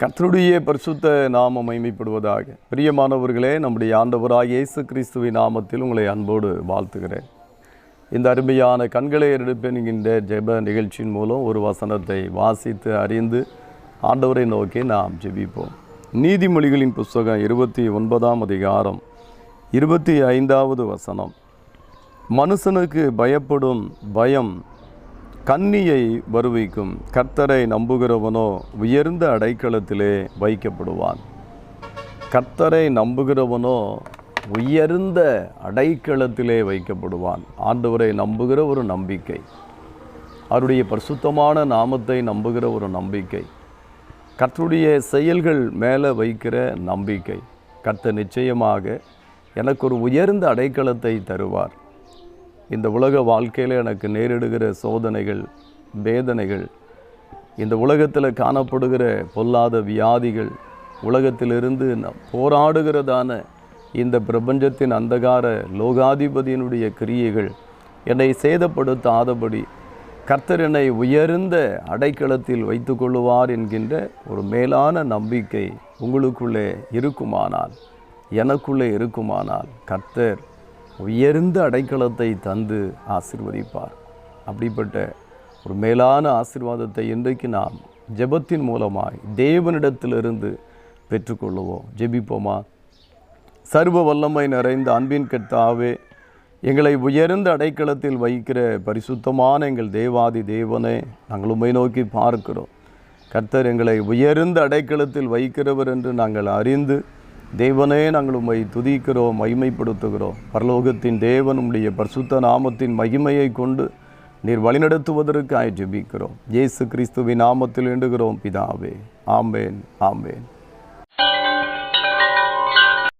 கர்த்தருடைய பரிசுத்த நாமம் மைமைப்படுவதாக பிரியமானவர்களே நம்முடைய ஆண்டவராக இயேசு கிறிஸ்துவின் நாமத்தில் உங்களை அன்போடு வாழ்த்துகிறேன். இந்த அருமையான கண்களை எடுப்பேன் ஜெப நிகழ்ச்சியின் மூலம் ஒரு வசனத்தை வாசித்து அறிந்து ஆண்டவரை நோக்கி நாம் ஜெபிப்போம். நீதிமொழிகளின் புஸ்தகம் இருபத்தி ஒன்பதாம் அதிகாரம் இருபத்தி ஐந்தாவது வசனம். மனுஷனுக்கு பயப்படும் பயம் கன்னியை வருவிக்கும் கர்த்தரை நம்புகிறவனோ உயர்ந்த அடைக்கலத்திலே வைக்கப்படுவான். கர்த்தரை நம்புகிறவனோ உயர்ந்த அடைக்கலத்திலே வைக்கப்படுவான். ஆண்டவரை நம்புகிற ஒரு நம்பிக்கை. அவருடைய பரிசுத்தமான நாமத்தை நம்புகிற ஒரு நம்பிக்கை. கர்த்தருடைய செயல்கள் மேலே வைக்கிற நம்பிக்கை. கர்த்தர் நிச்சயமாக எனக்கு ஒரு உயர்ந்த அடைக்கலத்தை தருவார். இந்த உலக வாழ்க்கையில் எனக்கு நேரிடுகிற சோதனைகள் வேதனைகள் இந்த உலகத்தில் காணப்படுகிற பொல்லாத வியாதிகள் உலகத்திலிருந்து போராடுகிறதான இந்த பிரபஞ்சத்தின் அந்தகார லோகாதிபதியினுடைய கிரியைகள் என்னை சேதப்படுத்தாதபடி கர்த்தர் என்னை உயர்ந்த அடைக்கலத்தில் வைத்து கொள்ளுவார் என்கின்ற ஒரு மேலான நம்பிக்கை உங்களுக்குள்ளே இருக்குமானால் எனக்குள்ளே இருக்குமானால் கர்த்தர் உயர்ந்த அடைக்கலத்தை தந்து ஆசிர்வதிப்பார். அப்படிப்பட்ட ஒரு மேலான ஆசிர்வாதத்தை இன்றைக்கு நாம் ஜெபத்தின் மூலமாய் தேவனிடத்திலிருந்து பெற்றுக்கொள்ளுவோம். ஜெபிப்போமா? சர்வ வல்லமை நிறைந்த அன்பின் கர்த்தாவே எங்களை உயர்ந்த அடைக்கலத்தில் வைக்கிற பரிசுத்தமான எங்கள் தேவாதி தேவனே நாங்கள் உண்மை நோக்கி பார்க்கிறோம். கர்த்தர் எங்களை உயர்ந்த அடைக்கலத்தில் வைக்கிறவர் என்று நாங்கள் அறிந்து தேவனே நாங்கள் உம்மை துதிக்கிறோம் மகிமைப்படுத்துகிறோம். பரலோகத்தின் தேவன் உம்முடைய பரிசுத்த நாமத்தின் மகிமையை கொண்டு நீர் வழிநடத்துவதற்கு ஆய் ஜெபிக்கிறோம் இயேசு கிறிஸ்துவின் நாமத்தில் வேண்டுகிறோம் பிதாவே. ஆம்பேன் ஆம்பேன்